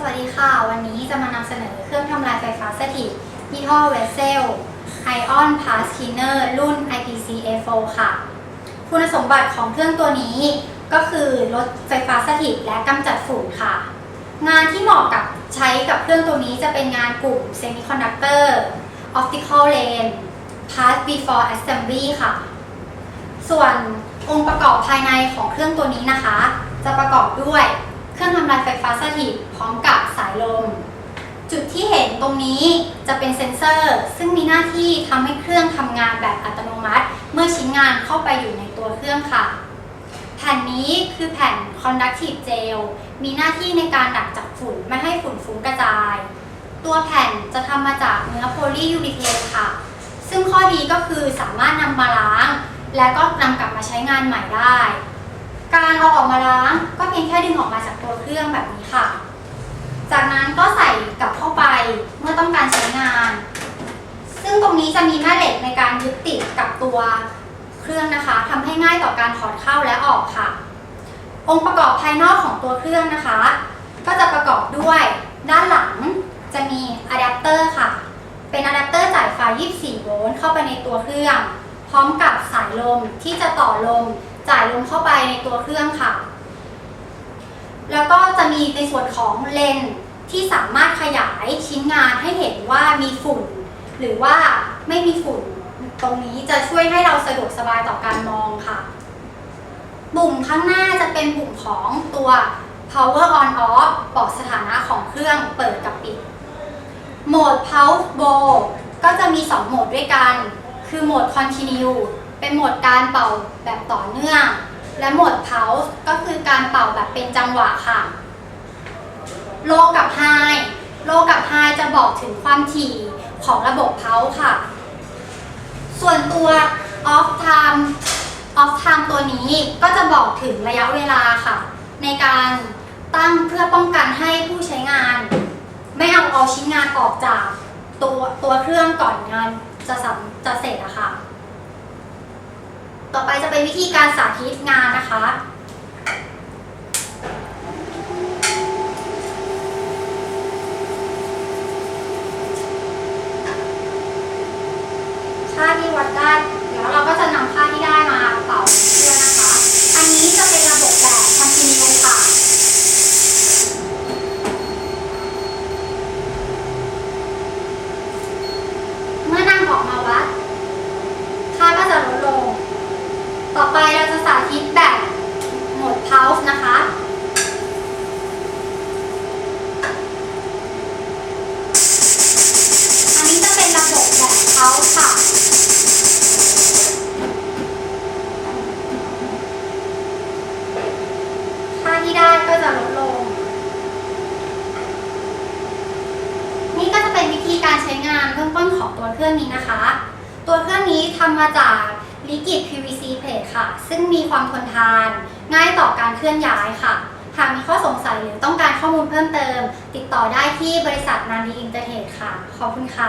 สวัสดีค่ะ วันนี้จะมานำเสนอเครื่องทำลายไฟฟ้าสถิตยี่ห้อเวเซล Ion Pass Cleaner รุ่น IPC A4 ค่ะ คุณสมบัติของเครื่องตัวนี้ก็คือลดไฟฟ้าสถิตและกำจัดฝุ่นค่ะ งานที่เหมาะกับใช้กับเครื่องตัวนี้จะเป็นงานกลุ่ม Semiconductor Optical Lane Pass Before Assembly ค่ะ ส่วนองค์ประกอบภายในของเครื่องตัวนี้นะคะ จะประกอบด้วยเครื่องทำลายาสถิตพร้อมกับสายลม จุดที่เห็นตรงนี้จะเป็นเซ็นเซอร์ ซึ่งมีหน้าที่ทำให้เครื่องทำงานแบบอัตโนมัติ เมื่อชิ้นงานเข้าไปอยู่ในตัวเครื่องค่ะ แผ่นนี้คือแผ่น conductive gel มีหน้าที่ในการดักจับฝุ่นไม่ให้ฝุ่นฟุ้งกระจาย ตัวแผ่นจะทำมาจากเนื้อโพลียูริเทนค่ะ ซึ่งข้อดีก็คือสามารถนำมาล้าง และก็นำกลับมาใช้งานใหม่ได้ การเอาออกมาล้าง พียงแค่ดึงออกมาจากตัวเครื่องแบบนี้ค่ะ จากนั้นก็ใส่กลับเข้าไปเมื่อต้องการใช้งาน ซึ่งตรงนี้จะมีแม่เหล็กในการยึดติดกับตัวเครื่องนะคะทำให้ง่ายต่อการถอดเข้าและออกค่ะ องค์ประกอบภายนอกของตัวเครื่องนะคะ ก็จะประกอบด้วยด้านหลังจะมีอะแดปเตอร์ค่ะ เป็นอะแดปเตอร์จ่ายไฟ 24 โวลต์เข้าไปในตัวเครื่อง พร้อมกับสายลมที่จะต่อลมจ่ายลมเข้าไปในตัวเครื่องค่ะ แล้วก็จะมีในส่วนของเลนส์ที่สามารถขยายชิ้นงานให้เห็นว่ามีฝุ่น หรือว่าไม่มีฝุ่นตรงนี้จะช่วยให้เราสะดวกสบายต่อการมองค่ะ ปุ่มข้างหน้าจะเป็นปุ่มของตัว power on off บอกสถานะของเครื่องเปิดกับปิด โหมด pulse bow ก็จะมี 2 โหมดด้วยกัน คือโหมด continue เป็นโหมดการเป่าแบบต่อเนื่อง และโหมด pulse ก็คือการเป่าแบบเป็นจังหวะค่ะ low กับ high low กับ high จะบอกถึงความถี่ของระบบ pulse ค่ะ ส่วนตัว off time off time ตัวนี้ก็จะบอกถึงระยะเวลาค่ะ ในการตั้งเพื่อป้องกันให้ผู้ใช้งาน ไม่เอาเอาชิ้นงานออกจากตัวตัวเครื่องก่อนงานจะสจะเสร็จอะค่ะ ต่อไปจะเป็นวิธีการสาธิตงานนะคะ ค่าที่วัดได้ เดี๋ยวเราก็จะนำค่าที่ได้มาเป่าเครื่องนะคะ อันนี้จะเป็นระบบแบบ continue ค่ะ เมื่อนำออกมาวัด ค่าก็จะลดลง ต่อไปเราจะสาธิตแบบโหมด pulse นะคะ อันนี้จะเป็นระบบแบบ pulse ค่ะ ค่าที่ได้ก็จะลดลง นี่ก็จะเป็นวิธีการใช้งานเบื้องต้น ของตัวเครื่องนี้นะคะ ตัวเครื่องนี้ทำมาจากลิกิด PVC เพลทค่ะ ซึ่งมีความทนทาน ง่ายต่อการเคลื่อนย้ายค่ะ หากมีข้อสงสัยหรือต้องการข้อมูลเพิ่มเติม ติดต่อได้ที่บริษัทนานีอินเตอร์เทรดค่ะ ขอบคุณค่ะ